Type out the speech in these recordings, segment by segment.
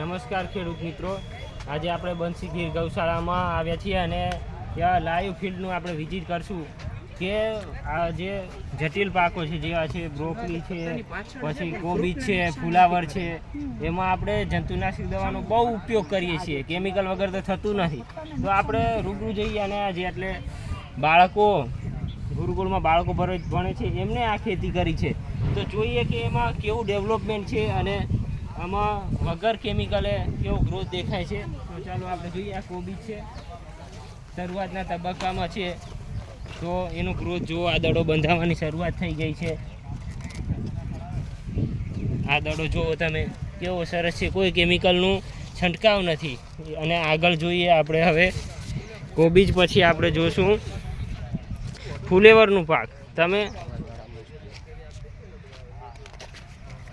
નમસ્કાર ખેડૂત મિત્રો. આજે આપણે બંસી ગીર ગૌશાળામાં આવ્યા છીએ અને ત્યાં લાઈવ ફિલ્ડનું આપણે વિઝિટ કરશું કે આ જે જટિલ પાકો છે જેવા છે બ્રોકલી છે, પછી કોબીજ છે, ફુલાવર છે, એમાં આપણે જંતુનાશક દવાનો બહુ ઉપયોગ કરીએ છીએ. કેમિકલ વગર તો થતું નથી. તો આપણે રૂબરૂ જઈએ અને આજે એટલે બાળકો, ગુરુકુળમાં બાળકો ભરે ભણે છે, એમને આ ખેતી કરી છે. તો જોઈએ કે એમાં કેવું ડેવલપમેન્ટ છે અને આમાં વગર કેમિકલે કેવો ગ્રોથ દેખાય છે? તો ચાલો આપણે જોઈએ, આ કોબીજ છે. શરૂઆતના તબક્કામાં છે. તો એનો ગ્રોથ જો આ દડો બંધાવવાની શરૂઆત થઈ ગઈ છે. આ દડો જુઓ તમે, કેવો સરસ છે. કોઈ કેમિકલનું છંટકાવ નથી. અને આગળ જોઈએ આપણે હવે કોબીજ પછી આપણે જોશું. ફુલેવરનું પાક. તમે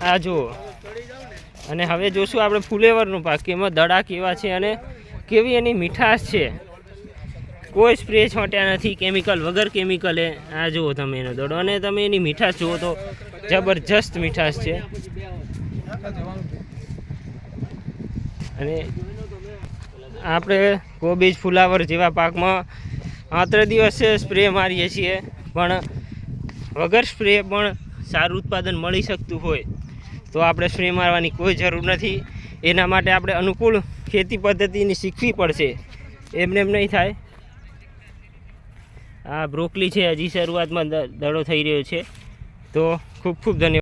આ જુઓ. અને હવે જોશું આપણે ફુલેવરનું પાક કે એમાં દડા કેવા છે અને કેવી એની મીઠાશ છે. કોઈ સ્પ્રે છોટ્યા નથી, કેમિકલ વગર કેમિકલે. આ જુઓ તમે એનો દડો અને તમે એની મીઠાશ જુઓ તો જબરજસ્ત મીઠાશ છે. અને આપણે કોબીજ ફુલાવર જેવા પાકમાં માત્ર દિવસે સ્પ્રે મારીએ છીએ, પણ વગર સ્પ્રે પણ સારું ઉત્પાદન મળી શકતું હોય. તો આપણે સ્પ્રે મારવાની કોઈ જરૂર નથી. એના માટે આપણે અનુકૂળ ખેતી પદ્ધતિની શીખવી પડશે. એમને એમ નહીં થાય. આ બ્રોકલી છે, હજી શરૂઆતમાં દડો થઈ રહ્યો છે. તો ખૂબ ખૂબ ધન્યવાદ.